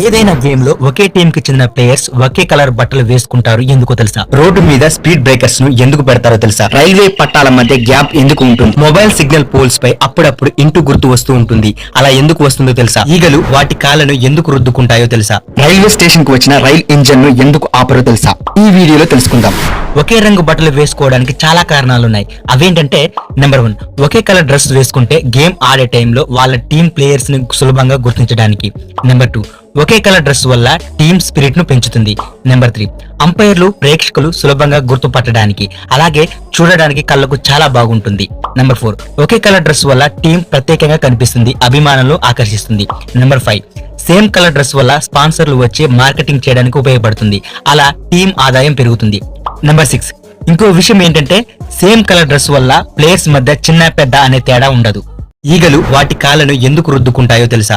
ఏదైనా గేమ్లో ఒకే టీం కి చెందిన ప్లేయర్స్ ఒకే కలర్ బట్టలు వేసుకుంటారు ఎందుకో తెలుసా? రోడ్డు మీద స్పీడ్ బ్రేకర్స్ను ఎందుకు పెడతారో తెలుసా? రైల్వే పట్టాల మధ్య గ్యాప్ ఎందుకు ఉంటుంది? మొబైల్ సిగ్నల్ పోల్స్ పై అప్పుడప్పుడు ఇంటూ గుర్తు వస్తూ ఉంటుంది. అలా ఎందుకు వస్తుందో తెలుసా? ఈగలు వాటి కాళ్ళను ఎందుకు రుద్దుకుంటాయో తెలుసా? రైల్వే స్టేషన్కు వచ్చిన రైల్ ఇంజన్ను ఎందుకు ఆపరో తెలుసా? ఈ వీడియోలో తెలుసుకుందాం. ఒకే రంగు బట్టలు వేసుకోవడానికి చాలా కారణాలు ఉన్నాయి అవేంటంటే నెంబర్ వన్ ఒకే కలర్ డ్రెస్ వేసుకుంటే గేమ్ ఆడే టైంలో వాళ్ళ టీం ప్లేయర్స్ని సులభంగా గుర్తించడానికి. నెంబర్ టూ ఒకే కలర్ డ్రెస్ వల్ల టీమ్ స్పిరిట్ను పెంచుతుంది. నెంబర్ త్రీ అంపైర్లు ప్రేక్షకులు సులభంగా గుర్తుపట్టడానికి అలాగే చూడడానికి కళ్ళకు చాలా బాగుంటుంది. నెంబర్ ఫోర్ ఒకే కలర్ డ్రెస్ వల్ల టీం ప్రత్యేకంగా కనిపిస్తుంది అభిమానులు ఆకర్షిస్తుంది. Number five same colour dress వల్ల స్పాన్సర్లు వచ్చి మార్కెటింగ్ చేయడానికి ఉపయోగపడుతుంది అలా టీం ఆదాయం పెరుగుతుంది. నెంబర్ సిక్స్ ఇంకో విషయం ఏంటంటే సేమ్ కలర్ డ్రెస్ వల్ల ప్లేయర్స్ మధ్య చిన్న పెద్ద అనే తేడా ఉండదు. ఈగలు వాటి కాళ్ళను ఎందుకు రుద్దుకుంటాయో తెలుసా?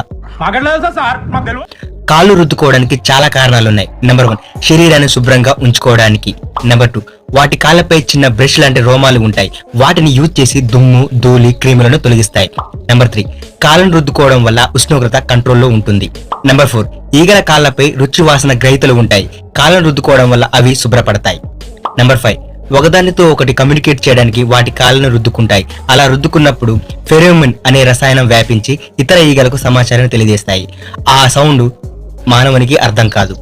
కాళ్ళు రుద్దుకోవడానికి చాలా కారణాలున్నాయి నెంబర్ వన్ శరీరాన్ని శుభ్రంగా ఉంచుకోవడానికి. నెంబర్ టూ వాటి కాళ్ళపై చిన్న బ్రష్ లాంటి రోమాలు ఉంటాయి. వాటిని యూజ్ చేసి దుమ్ము ధూళి క్రీములను తొలగిస్తాయి. నెంబర్ త్రీ కాళ్ళను రుద్దుకోవడం వల్ల ఉష్ణోగ్రత కంట్రోల్లో ఉంటుంది. నెంబర్ ఫోర్ ఈగల కాళ్ళపై రుచి వాసన గ్రహీతలు ఉంటాయి. కాళ్ళను రుద్దుకోవడం వల్ల అవి శుభ్రపడతాయి. నెంబర్ ఫైవ్ ఒకదానితో ఒకటి కమ్యూనికేట్ చేయడానికి వాటి కాళ్ళను రుద్దుకుంటాయి. అలా రుద్దుకున్నప్పుడు ఫెరోమిన్ అనే రసాయనం వ్యాపించి ఇతర ఈగలకు సమాచారం తెలియజేస్తాయి. ఆ సౌండ్ మానవునికి అర్థం కాదు.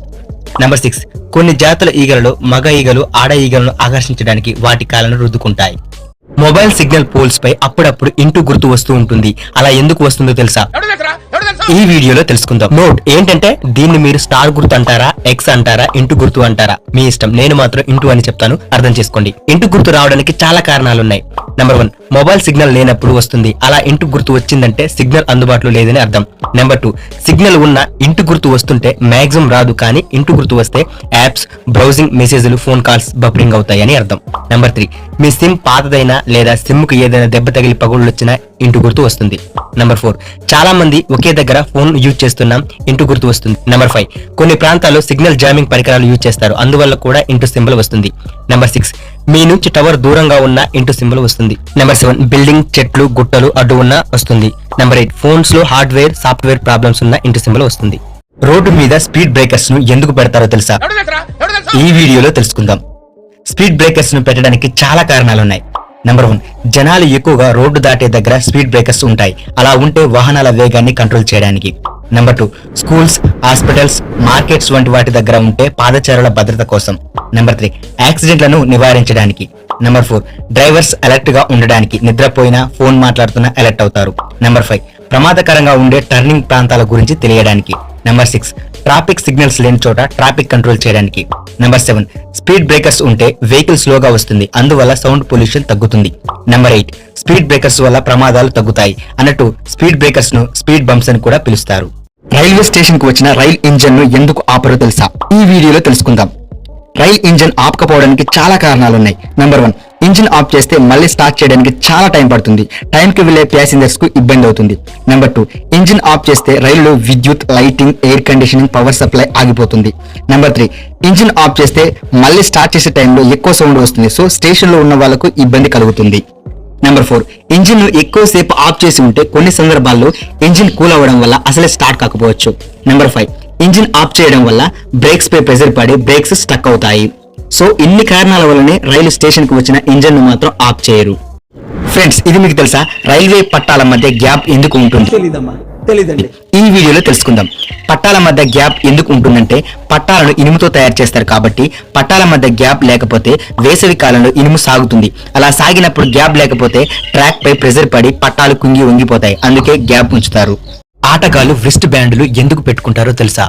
నెంబర్ సిక్స్ కొన్ని జాతుల ఈగలలో మగ ఈగలు ఆడ ఈగలను ఆకర్షించడానికి వాటి కాళ్ళను రుద్దుకుంటాయి. మొబైల్ సిగ్నల్ పోల్స్ పై అప్పుడప్పుడు ఇంటూ గుర్తు వస్తూ ఉంటుంది. అలా ఎందుకు వస్తుందో తెలుసా? ఈ వీడియోలో తెలుసుకుందాం. నోట్ ఏంటంటే దీన్ని మీరు స్టార్ గుర్తు అంటారా ఎక్స్ అంటారా ఇంటూ గుర్తు అంటారా? మీ ఇష్టం. నేను మాత్రం ఇంటూ అని చెప్తాను. అర్థం చేసుకోండి. ఇంటు గుర్తు రావడానికి చాలా కారణాలున్నాయి. నెంబర్ వన్ మొబైల్ సిగ్నల్ లేనప్పుడు వస్తుంది. అలా ఇంటూ గుర్తు వచ్చిందంటే సిగ్నల్ అందుబాటులో లేదని అర్థం. నెంబర్ టూ సిగ్నల్ ఉన్న ఇంటి గుర్తు వస్తుంటే మాక్సిమం రాదు కానీ ఇంటి గుర్తు వస్తే యాప్స్ బ్రౌజింగ్ మెసేజ్లు ఫోన్ కాల్స్ బఫరింగ్ అవుతాయని అర్థం. నెంబర్ త్రీ మీ సిమ్ పాతదైనా లేదా సిమ్కు ఏదైనా దెబ్బ తగిలి పగుళ్ళు వచ్చినా ఇంటూ గుర్తు వస్తుంది. నెంబర్ ఫోర్ చాలా మంది ఒకే దగ్గర ఫోన్ యూజ్ చేస్తున్నాం ఇంటూ గుర్తు వస్తుంది. నెంబర్ ఫైవ్ కొన్ని ప్రాంతాల్లో సిగ్నల్ జామింగ్ పరికరాలు యూజ్ చేస్తారు. అందువల్ల కూడా ఇంటూ సింబల్ వస్తుంది. నెంబర్ సిక్స్ మీ నుంచి టవర్ దూరంగా ఉన్న ఇంటూ సింబల్ వస్తుంది. నెంబర్ సెవెన్ బిల్డింగ్ చెట్లు గుట్టలు అడ్డు ఉన్న వస్తుంది. నెంబర్ ఎయిట్ ఫోన్స్లో హార్డ్వేర్ సాఫ్ట్వేర్ ప్రాబ్లమ్స్ ఉన్న ఇంటూ సింబల్ వస్తుంది. రోడ్డు మీద స్పీడ్ బ్రేకర్స్ను ఎందుకు పెడతారో తెలుసా? ఈ వీడియోలో తెలుసుకుందాం. స్పీడ్ బ్రేకర్స్ను పెట్టడానికి చాలా కారణాలున్నాయి. నెంబర్ వన్ జనాలు ఎక్కువగా రోడ్డు దాటే దగ్గర స్పీడ్ బ్రేకర్స్ ఉంటాయి. అలా ఉంటే వాహనాల వేగాన్ని కంట్రోల్ చేయడానికి. Number two schools hospitals markets వంటి వాటి దగ్గర ఉంటే పాదచారుల భద్రత కోసం. నెంబర్ త్రీ యాక్సిడెంట్లను నివారించడానికి. నెంబర్ ఫోర్ డ్రైవర్స్ అలర్ట్గా ఉండడానికి. నిద్రపోయినా ఫోన్ మాట్లాడుతున్నా అలర్ట్ అవుతారు. నెంబర్ ఫైవ్ ప్రమాదకరంగా ఉండే టర్నింగ్ ప్రాంతాల గురించి తెలియడానికి. నెంబర్ సిక్స్ ట్రాఫిక్ సిగ్నల్స్ లేని చోట ట్రాఫిక్ కంట్రోల్ చేయడానికి. నెంబర్ సెవెన్ స్పీడ్ బ్రేకర్స్ ఉంటే వెహికల్ స్లోగా వస్తుంది. అందువల్ల సౌండ్ పొల్యూషన్ తగ్గుతుంది. నెంబర్ ఎయిట్ స్పీడ్ బ్రేకర్స్ వల్ల ప్రమాదాలు తగ్గుతాయి. అన్నట్టు స్పీడ్ బ్రేకర్స్ను స్పీడ్ బంప్స్ అని కూడా పిలుస్తారు. రైల్వే స్టేషన్కు వచ్చిన రైల్ ఇంజన్ను ఎందుకు ఆపరో తెలుసా? ఈ వీడియోలో తెలుసుకుందాం. రైల్ ఇంజన్ ఆపకపోవడానికి చాలా కారణాలున్నాయి. నెంబర్ వన్ ఇంజిన్ ఆఫ్ చేస్తే మళ్ళీ స్టార్ట్ చేయడానికి చాలా టైం పడుతుంది. టైంకి వెళ్ళే వెళ్ళే ప్యాసింజర్స్కు ఇబ్బంది అవుతుంది. నెంబర్ టూ ఇంజిన్ ఆఫ్ చేస్తే రైలులో విద్యుత్ lighting air conditioning power supply ఆగిపోతుంది. నెంబర్ త్రీ ఇంజిన్ ఆఫ్ చేస్తే మళ్ళీ స్టార్ట్ చేసే టైంలో ఎక్కువ సౌండ్ వస్తుంది. సో స్టేషన్లో ఉన్న వాళ్ళకు ఇబ్బంది కలుగుతుంది. నెంబర్ ఫోర్ ఇంజిన్ను ఎక్కువసేపు ఆఫ్ చేసి ఉంటే కొన్ని సందర్భాల్లో ఇంజిన్ కూల్ అవ్వడం వల్ల అసలే స్టార్ట్ కాకపోవచ్చు. నెంబర్ ఫైవ్ ఇంజిన్ ఆఫ్ చేయడం వల్ల బ్రేక్స్ పై ప్రెజర్ పడి బ్రేక్స్ స్టక్ అవుతాయి. సో ఇన్ని కారణాల వల్లనే రైలు స్టేషన్కు వచ్చిన ఇంజిన్ను మాత్రం ఆఫ్ చేయరు. ఫ్రెండ్స్ ఇది మీకు తెలుసా? రైల్వే పట్టాల మధ్య గ్యాప్ ఎందుకు ఉంటుంది? తెలీదండి. ఈ వీడియోలో తెలుసుకుందాం. పట్టాల మధ్య గ్యాప్ ఎందుకు ఉంటుందంటే పట్టాలను ఇనుముతో తయారు చేస్తారు కాబట్టి పట్టాల మధ్య గ్యాప్ లేకపోతే వేసవి కాలంలో ఇనుము సాగుతుంది. అలా సాగినప్పుడు గ్యాప్ లేకపోతే ట్రాక్ పై ప్రెజర్ పడి పట్టాలు కుంగి వంగిపోతాయి. అందుకే గ్యాప్ ఉంచుతారు. ఆటగాళ్ళు వ్రిస్ట్ బ్యాండ్లు ఎందుకు పెట్టుకుంటారో తెలుసా?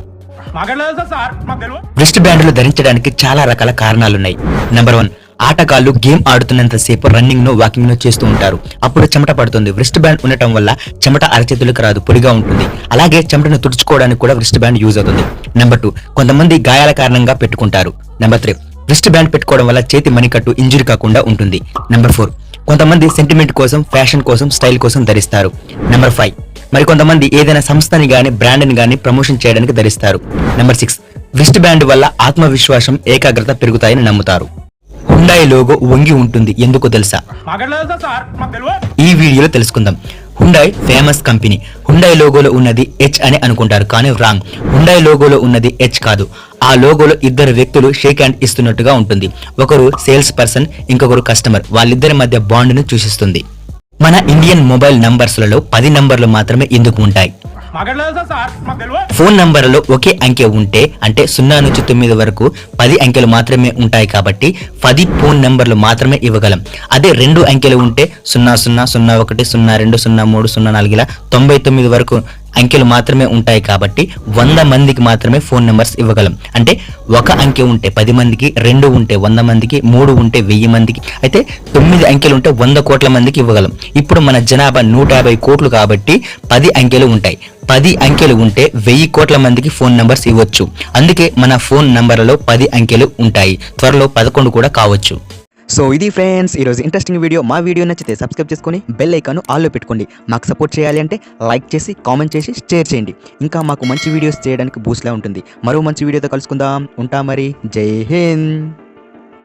రిస్ట్ బ్యాండ్లు ధరించడానికి చాలా రకాల కారణాలున్నాయి. నెంబర్ వన్ ఆటగాళ్ళు గేమ్ ఆడుతున్నంత సేపు రన్నింగ్ను వాకింగ్ను చేస్తూ ఉంటారు. అప్పుడు చెమట పడుతుంది. వ్రిస్ట్ బ్యాండ్ ఉండటం వల్ల చెమట అరచేతులకు రాదు పొడిగా ఉంటుంది. అలాగే చెమటను తుడుచుకోవడానికి కూడా వ్రిస్ట్ బ్యాండ్ యూజ్ అవుతుంది. నెంబర్ టూ కొంతమంది గాయాల కారణంగా పెట్టుకుంటారు. నెంబర్ త్రీ రిస్ట్ బ్యాండ్ పెట్టుకోవడం వల్ల చేతి మణికట్టు ఇంజురీ కాకుండా ఉంటుంది. నెంబర్ ఫోర్ కొంతమంది సెంటిమెంట్ కోసం ఫ్యాషన్ కోసం స్టైల్ కోసం ధరిస్తారు. నెంబర్ ఫైవ్ మరి కొంతమంది ఏదైనా సంస్థని గాని బ్రాండ్ని గాని ప్రమోషన్ చేయడానికి ధరిస్తారు. నెంబర్ సిక్స్ వ్రిస్ట్ బ్యాండ్ వల్ల ఆత్మవిశ్వాసం ఏకాగ్రత పెరుగుతాయని నమ్ముతారు. హుండాయి లోగో వంగి ఉంటుంది. ఎందుకో తెలుసా? ఈ వీడియోలో తెలుసుకుందాం. హుండాయ్ ఫేమస్ కంపెనీ హుండాయ్ లోగోలో ఉన్నది హెచ్ అని అనుకుంటారు కానీ రాంగ్ హుండాయ్ లోగోలో ఉన్నది హెచ్ కాదు. ఆ లోగోలో ఇద్దరు వ్యక్తులు షేక్ హ్యాండ్ ఇస్తున్నట్టుగా ఉంటుంది. ఒకరు సేల్స్ పర్సన్ ఇంకొకరు కస్టమర్ వాళ్ళిద్దరి మధ్య బాండ్ను సూచిస్తుంది. మన ఇండియన్ మొబైల్ నంబర్స్లలో పది నంబర్లు మాత్రమే ఎందుకు ఉంటాయి? ఫోన్ నంబర్లలో ఒకే అంకె ఉంటే అంటే సున్నా నుంచి తొమ్మిది వరకు పది అంకెలు మాత్రమే ఉంటాయి కాబట్టి పది ఫోన్ నంబర్లు మాత్రమే ఇవ్వగలం. అదే రెండు అంకెలు ఉంటే సున్నా సున్నా సున్నా ఒకటి సున్నా రెండు సున్నా మూడు సున్నా నాలుగు ఇలా తొంభై తొమ్మిది వరకు అంకెలు మాత్రమే ఉంటాయి కాబట్టి వంద మందికి మాత్రమే ఫోన్ నెంబర్స్ ఇవ్వగలం. అంటే ఒక అంకె ఉంటే పది మందికి రెండు ఉంటే వంద మందికి మూడు ఉంటే వెయ్యి మందికి అయితే తొమ్మిది అంకెలు ఉంటే వంద కోట్ల మందికి ఇవ్వగలం. ఇప్పుడు మన జనాభా నూట యాభై కోట్లు కాబట్టి పది అంకెలు ఉంటాయి. పది అంకెలు ఉంటే వెయ్యి కోట్ల మందికి ఫోన్ నెంబర్స్ ఇవ్వచ్చు. అందుకే మన ఫోన్ నెంబర్లలో పది అంకెలు ఉంటాయి. త్వరలో పదకొండు కూడా కావచ్చు. సో ఇది ఫ్రెండ్స్ ఈరోజు ఇంట్రెస్టింగ్ వీడియో మా వీడియో నచ్చితే సబ్స్క్రైబ్ చేసుకొని బెల్ ఐకాన్ ఆల్లో పెట్టుకోండి. మాకు సపోర్ట్ చేయాలి అంటే లైక్ చేసి కామెంట్ చేసి షేర్ చేయండి. ఇంకా మాకు మంచి వీడియోస్ చేయడానికి బూస్లా ఉంటుంది. మరో మంచి వీడియోతో కలుసుకుందాం. ఉంటా మరి. జై హింద్.